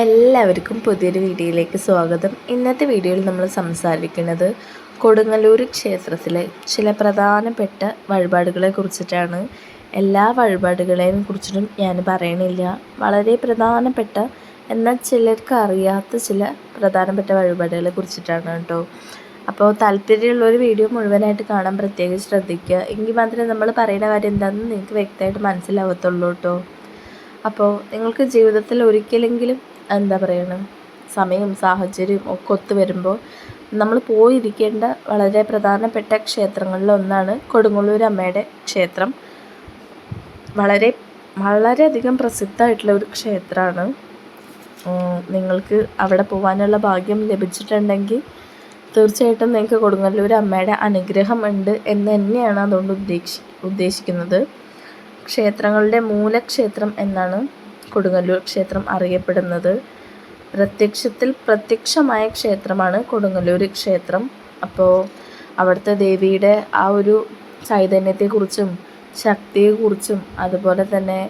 എല്ലാവർക്കും പുതിയൊരു വീഡിയോയിലേക്ക് സ്വാഗതം. ഇന്നത്തെ വീഡിയോയിൽ നമ്മൾ സംസാരിക്കുന്നത് കൊടുങ്ങല്ലൂർ ക്ഷേത്രത്തിലെ ചില പ്രധാനപ്പെട്ട വഴിപാടുകളെ കുറിച്ചിട്ടാണ്. എല്ലാ വഴിപാടുകളെയും കുറിച്ചിട്ടും ഞാൻ പറയണില്ല. വളരെ പ്രധാനപ്പെട്ട എന്നാൽ ചിലർക്ക് അറിയാത്ത ചില പ്രധാനപ്പെട്ട വഴിപാടുകളെ കുറിച്ചിട്ടാണ് കേട്ടോ. അപ്പോൾ താല്പര്യമുള്ള ഒരു വീഡിയോ മുഴുവനായിട്ട് കാണാൻ പ്രത്യേകം ശ്രദ്ധിക്കുക. എങ്കിൽ മാത്രമേ നമ്മൾ പറയുന്ന കാര്യം എന്താണെന്ന് നിങ്ങൾക്ക് വ്യക്തമായിട്ട് മനസ്സിലാവത്തുള്ളൂ കേട്ടോ. അപ്പോൾ നിങ്ങൾക്ക് ജീവിതത്തിൽ ഒരിക്കലെങ്കിലും എന്താ പറയണം സമയവും സാഹചര്യവും ഒക്കെ ഒത്തു വരുമ്പോൾ നമ്മൾ പോയിരിക്കേണ്ട വളരെ പ്രധാനപ്പെട്ട ക്ഷേത്രങ്ങളിൽ ഒന്നാണ് കൊടുങ്ങല്ലൂർ അമ്മയുടെ ക്ഷേത്രം. വളരെ വളരെയധികം പ്രസിദ്ധമായിട്ടുള്ള ഒരു ക്ഷേത്രമാണ്. നിങ്ങൾക്ക് അവിടെ പോകാനുള്ള ഭാഗ്യം ലഭിച്ചിട്ടുണ്ടെങ്കിൽ തീർച്ചയായിട്ടും നിങ്ങൾക്ക് കൊടുങ്ങല്ലൂർ അമ്മയുടെ അനുഗ്രഹം ഉണ്ട് എന്ന് തന്നെയാണ് അതുകൊണ്ട് ഉദ്ദേശി ഉദ്ദേശിക്കുന്നത്. ക്ഷേത്രങ്ങളുടെ മൂലക്ഷേത്രം എന്നാണ് കൊടുങ്ങല്ലൂർ ക്ഷേത്രം അറിയപ്പെടുന്നത്. പ്രത്യക്ഷത്തിൽ പ്രത്യക്ഷമായ ക്ഷേത്രമാണ് കൊടുങ്ങല്ലൂർ ക്ഷേത്രം. അപ്പോൾ അവിടുത്തെ ദേവിയുടെ ആ ഒരു ചൈതന്യത്തെക്കുറിച്ചും ശക്തിയെക്കുറിച്ചും അതുപോലെ തന്നെ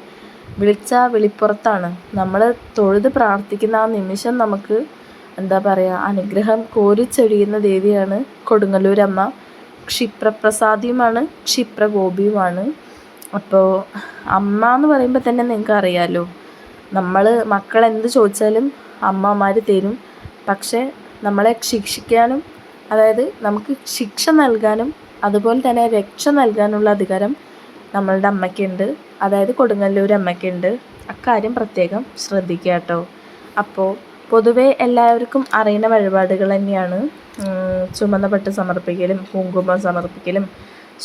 വിളിച്ച വിളിപ്പുറത്താണ്. നമ്മൾ തൊഴുത് പ്രാർത്ഥിക്കുന്ന ആ നിമിഷം നമുക്ക് എന്താ പറയുക അനുഗ്രഹം കോരിച്ചൊഴിയുന്ന ദേവിയാണ് കൊടുങ്ങല്ലൂരമ്മ. ക്ഷിപ്രപ്രസാദിയുമാണ് ക്ഷിപ്രഗോപിയുമാണ്. അപ്പോൾ അമ്മ എന്ന് പറയുമ്പോൾ തന്നെ നിങ്ങൾക്ക് അറിയാമല്ലോ നമ്മൾ മക്കൾ എന്ത് ചോദിച്ചാലും അമ്മമാർ തരും. പക്ഷേ നമ്മളെ ശിക്ഷിക്കാനും അതായത് നമുക്ക് ശിക്ഷ നൽകാനും അതുപോലെ തന്നെ രക്ഷ നൽകാനുള്ള അധികാരം നമ്മളുടെ അമ്മയ്ക്കുണ്ട്. അതായത് കൊടുങ്ങല്ലൂർ അമ്മയ്ക്കുണ്ട്. അക്കാര്യം പ്രത്യേകം ശ്രദ്ധിക്കുക കേട്ടോ. അപ്പോൾ പൊതുവേ എല്ലാവർക്കും അറിയുന്ന വഴിപാടുകൾ തന്നെയാണ്. ചുമന്ന പട്ട് സമർപ്പിക്കലും കുങ്കുമം സമർപ്പിക്കലും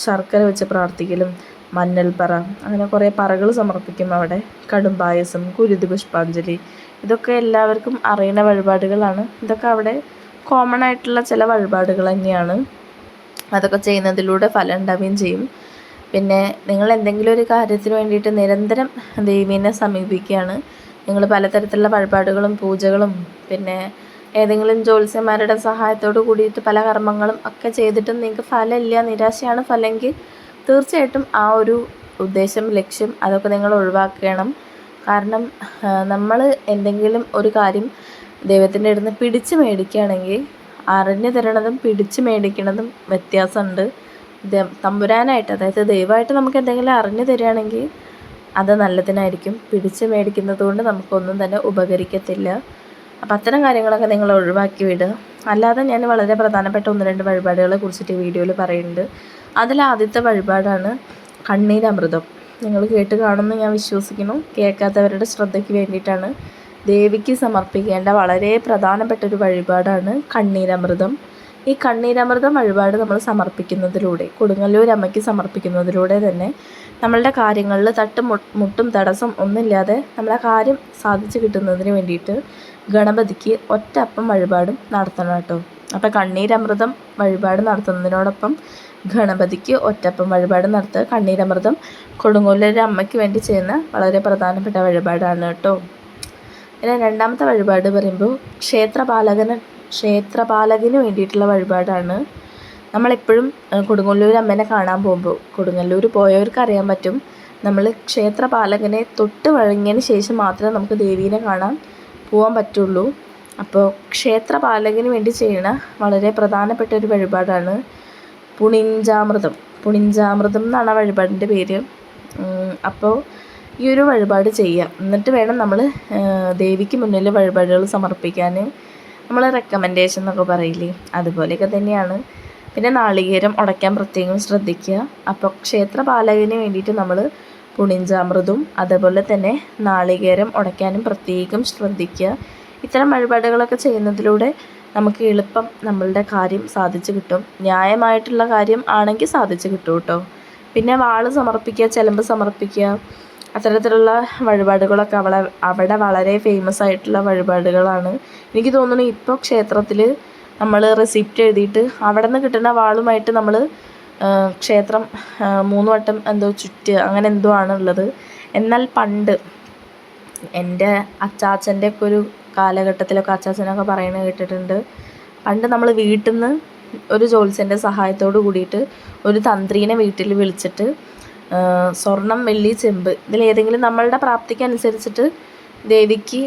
ശർക്കര വെച്ച് പ്രാർത്ഥിക്കലും മഞ്ഞൾപ്പറ അങ്ങനെ കുറേ പറകൾ സമർപ്പിക്കും അവിടെ. കടും പായസം കുരുതി പുഷ്പാഞ്ജലി ഇതൊക്കെ എല്ലാവർക്കും അറിയുന്ന വഴിപാടുകളാണ്. ഇതൊക്കെ അവിടെ കോമൺ ആയിട്ടുള്ള ചില വഴിപാടുകൾ തന്നെയാണ്. അതൊക്കെ ചെയ്യുന്നതിലൂടെ ഫലം ഉണ്ടാവുകയും ചെയ്യും. പിന്നെ നിങ്ങൾ എന്തെങ്കിലും ഒരു കാര്യത്തിന് വേണ്ടിയിട്ട് നിരന്തരം ദേവീനെ സമീപിക്കുകയാണ്. നിങ്ങൾ പലതരത്തിലുള്ള വഴിപാടുകളും പൂജകളും പിന്നെ ഏതെങ്കിലും ജ്യോത്സ്യന്മാരുടെ സഹായത്തോട് കൂടിയിട്ട് പല കർമ്മങ്ങളും ഒക്കെ ചെയ്തിട്ടും നിങ്ങൾക്ക് ഫലമില്ല നിരാശയാണ് ഫലമെങ്കിൽ തീർച്ചയായിട്ടും ആ ഒരു ഉദ്ദേശം ലക്ഷ്യം അതൊക്കെ നിങ്ങൾ ഒഴിവാക്കണം. കാരണം നമ്മൾ എന്തെങ്കിലും ഒരു കാര്യം ദൈവത്തിന്റെ അടുത്ത് പിടിച്ച് മേടിക്കുകയാണെങ്കിൽ അറിഞ്ഞു തരണതും പിടിച്ച് മേടിക്കണതും വ്യത്യാസമുണ്ട്. തമ്പുരാനായിട്ട് അതായത് ദൈവമായിട്ട് നമുക്ക് എന്തെങ്കിലും അറിഞ്ഞു തരികയാണെങ്കിൽ അത് നല്ലതിനായിരിക്കും. പിടിച്ച് മേടിക്കുന്നത് കൊണ്ട് നമുക്കൊന്നും തന്നെ ഉപകരിക്കത്തില്ല. അപ്പം അത്തരം കാര്യങ്ങളൊക്കെ നിങ്ങൾ ഒഴിവാക്കി വിടുക. അല്ലാതെ ഞാൻ വളരെ പ്രധാനപ്പെട്ട ഒന്ന് രണ്ട് വഴിപാടുകളെ കുറിച്ചിട്ട് ഈ വീഡിയോയിൽ പറയുന്നുണ്ട്. അതിൽ ആദ്യത്തെ വഴിപാടാണ് കണ്ണീരമൃതം. നിങ്ങൾ കേട്ട് കാണുമെന്ന് ഞാൻ വിശ്വസിക്കുന്നു. കേൾക്കാത്തവരുടെ ശ്രദ്ധയ്ക്ക് വേണ്ടിയിട്ടാണ് ദേവിക്ക് സമർപ്പിക്കേണ്ട വളരെ പ്രധാനപ്പെട്ട ഒരു വഴിപാടാണ് കണ്ണീരമൃതം. ഈ കണ്ണീരമൃതം വഴിപാട് നമ്മൾ സമർപ്പിക്കുന്നതിലൂടെ കൊടുങ്ങല്ലൂർ അമ്മയ്ക്ക് സമർപ്പിക്കുന്നതിലൂടെ തന്നെ നമ്മളുടെ കാര്യങ്ങളിൽ തട്ടും മുട്ടും തടസ്സം ഒന്നുമില്ലാതെ നമ്മളെ കാര്യം സാധിച്ചു കിട്ടുന്നതിന് വേണ്ടിയിട്ട് ഗണപതിക്ക് ഒറ്റ അപ്പം വഴിപാടും നടത്തണം കേട്ടോ. അപ്പോൾ കണ്ണീരമൃതം വഴിപാട് നടത്തുന്നതിനോടൊപ്പം ഗണപതിക്ക് ഒറ്റപ്പം വഴിപാട് നടത്തുക. കണ്ണീരമൃതം കൊടുങ്ങല്ലൂർ അമ്മയ്ക്ക് വേണ്ടി ചെയ്യുന്ന വളരെ പ്രധാനപ്പെട്ട വഴിപാടാണ് കേട്ടോ. പിന്നെ രണ്ടാമത്തെ വഴിപാട് പറയുമ്പോൾ ക്ഷേത്രപാലകന് ക്ഷേത്രപാലകന് വേണ്ടിയിട്ടുള്ള വഴിപാടാണ്. നമ്മളെപ്പോഴും കൊടുങ്ങല്ലൂർ അമ്മേനെ കാണാൻ പോകുമ്പോൾ കൊടുങ്ങല്ലൂർ പോയവർക്ക് അറിയാൻ പറ്റും നമ്മൾ ക്ഷേത്രപാലകനെ തൊട്ട് വഴങ്ങിയതിന് ശേഷം മാത്രമേ നമുക്ക് ദേവീനെ കാണാൻ പോകാൻ പറ്റുള്ളൂ. അപ്പോൾ ക്ഷേത്രപാലകന് വേണ്ടി ചെയ്യുന്ന വളരെ പ്രധാനപ്പെട്ട ഒരു വഴിപാടാണ് പുണിഞ്ചാമൃതം. പുണിഞ്ചാമൃതം എന്നാണ് ആ വഴിപാടിന്റെ പേര്. അപ്പോൾ ഈ ഒരു വഴിപാട് ചെയ്യാം. എന്നിട്ട് വേണം നമ്മൾ ദേവിക്ക് മുന്നിൽ വഴിപാടുകൾ സമർപ്പിക്കാൻ. നമ്മൾ റെക്കമെൻഡേഷൻ എന്നൊക്കെ പറയില്ലേ? അതുപോലെയൊക്കെ തന്നെയാണ്. പിന്നെ നാളികേരം ഉടയ്ക്കാൻ പ്രത്യേകം ശ്രദ്ധിക്കുക. അപ്പോൾ ക്ഷേത്രപാലകന് വേണ്ടിയിട്ട് നമ്മൾ പുണിഞ്ചാമൃതും അതേപോലെ തന്നെ നാളികേരം ഉടയ്ക്കാനും പ്രത്യേകം ശ്രദ്ധിക്കുക. ഇത്തരം വഴിപാടുകളൊക്കെ ചെയ്യുന്നതിലൂടെ നമുക്ക് എളുപ്പം നമ്മളുടെ കാര്യം സാധിച്ചു കിട്ടും. ന്യായമായിട്ടുള്ള കാര്യം ആണെങ്കിൽ സാധിച്ചു കിട്ടും കേട്ടോ. പിന്നെ വാൾ സമർപ്പിക്കുക ചിലമ്പ് സമർപ്പിക്കുക അത്തരത്തിലുള്ള വഴിപാടുകളൊക്കെ അവളെ അവിടെ വളരെ ഫേമസ് ആയിട്ടുള്ള വഴിപാടുകളാണ്. എനിക്ക് തോന്നുന്നു ഇപ്പോൾ ക്ഷേത്രത്തിൽ നമ്മൾ റെസിപ്റ്റ് എഴുതിയിട്ട് അവിടെ നിന്ന് കിട്ടുന്ന വാളുമായിട്ട് നമ്മൾ ക്ഷേത്രം മൂന്ന് വട്ടം എന്തോ ചുറ്റുക അങ്ങനെ എന്തോ ആണുള്ളത്. എന്നാൽ പണ്ട് എന്റെ അച്ചാച്ചന്റെ ഒക്കെ ഒരു കാലഘട്ടത്തിലൊക്കെ അച്ചാച്ചനൊക്കെ പറയുന്നത് കേട്ടിട്ടുണ്ട്. പണ്ട് നമ്മൾ വീട്ടിൽ നിന്ന് ഒരു ജോത്സ്യന്റെ സഹായത്തോട് കൂടിയിട്ട് ഒരു തന്ത്രീനെ വീട്ടിൽ വിളിച്ചിട്ട് സ്വർണം വെള്ളി ചെമ്പ് ഇതിലേതെങ്കിലും നമ്മളുടെ പ്രാപ്തിക്ക് അനുസരിച്ചിട്ട് ദേവിക്ക്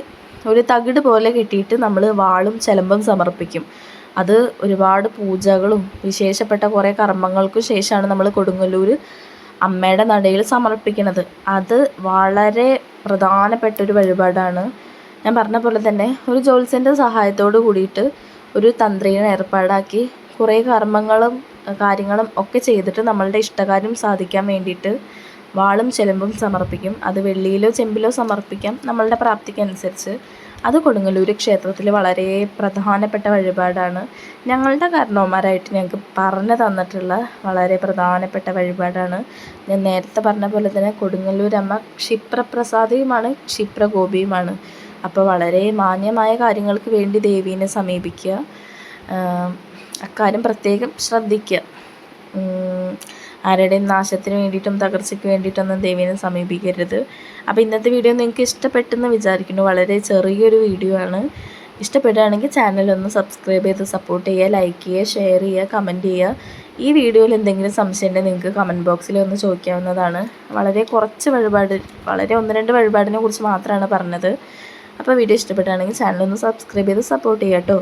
ഒരു തകിട് പോലെ കെട്ടിയിട്ട് നമ്മൾ വാളും ചിലമ്പും സമർപ്പിക്കും. അത് ഒരുപാട് പൂജകളും വിശേഷപ്പെട്ട കുറേ കർമ്മങ്ങൾക്കും ശേഷമാണ് നമ്മൾ കൊടുങ്ങല്ലൂർ അമ്മയുടെ നടയിൽ സമർപ്പിക്കുന്നത് അത് വളരെ പ്രധാനപ്പെട്ട ഒരു വഴിപാടാണ്. ഞാൻ പറഞ്ഞ പോലെ തന്നെ ഒരു ജ്യോത്സ്യന്റെ സഹായത്തോട് കൂടിയിട്ട് ഒരു തന്ത്രീനെ ഏർപ്പാടാക്കി കുറേ കർമ്മങ്ങളും കാര്യങ്ങളും ഒക്കെ ചെയ്തിട്ട് നമ്മളുടെ ഇഷ്ടകാര്യം സാധിക്കാൻ വേണ്ടിയിട്ട് വാളും ചെലമ്പും സമർപ്പിക്കും. അത് വെള്ളിയിലോ ചെമ്പിലോ സമർപ്പിക്കാം. നമ്മളുടെ പ്രാപ്തിക്കനുസരിച്ച് അത് കൊടുങ്ങല്ലൂർ ക്ഷേത്രത്തിൽ വളരെ പ്രധാനപ്പെട്ട വഴിപാടാണ്. ഞങ്ങളുടെ കാരണവന്മാരായിട്ട് ഞങ്ങൾക്ക് പറഞ്ഞു തന്നിട്ടുള്ള വളരെ പ്രധാനപ്പെട്ട വഴിപാടാണ്. ഞാൻ നേരത്തെ പറഞ്ഞ പോലെ തന്നെ കൊടുങ്ങല്ലൂരമ്മ ക്ഷിപ്രപ്രസാദിയുമാണ് ക്ഷിപ്രഗോപിയുമാണ് അപ്പോൾ വളരെ മാന്യമായ കാര്യങ്ങൾക്ക് വേണ്ടി ദേവീനെ സമീപിക്കുക. അക്കാര്യം പ്രത്യേകം ശ്രദ്ധിക്കുക. ആരുടെയും നാശത്തിന് വേണ്ടിയിട്ടും തകർച്ചയ്ക്ക് വേണ്ടിയിട്ടൊന്നും ദേവീനെ സമീപിക്കരുത്. അപ്പോൾ ഇന്നത്തെ വീഡിയോ നിങ്ങൾക്ക് ഇഷ്ടപ്പെട്ടെന്ന് വിചാരിക്കുന്നു. വളരെ ചെറിയൊരു വീഡിയോ ആണ്. ഇഷ്ടപ്പെടുകയാണെങ്കിൽ ചാനലൊന്ന് സബ്സ്ക്രൈബ് ചെയ്ത് സപ്പോർട്ട് ചെയ്യുക ലൈക്ക് ചെയ്യുക ഷെയർ ചെയ്യുക കമന്റ് ചെയ്യുക. ഈ വീഡിയോയിൽ എന്തെങ്കിലും സംശയം ഉണ്ടെങ്കിൽ നിങ്ങൾക്ക് കമന്റ് ബോക്സിൽ ഒന്ന് ചോദിക്കാവുന്നതാണ്. വളരെ കുറച്ച് വഴിപാട് വളരെ ഒന്ന് രണ്ട് വഴിപാടിനെ കുറിച്ച് മാത്രമാണ് പറഞ്ഞത്. അപ്പോൾ വീഡിയോ ഇഷ്ടപ്പെട്ടാണെങ്കിൽ ചാനലൊന്ന് സബ്സ്ക്രൈബ് ചെയ്ത് സപ്പോർട്ട് ചെയ്യാം കേട്ടോ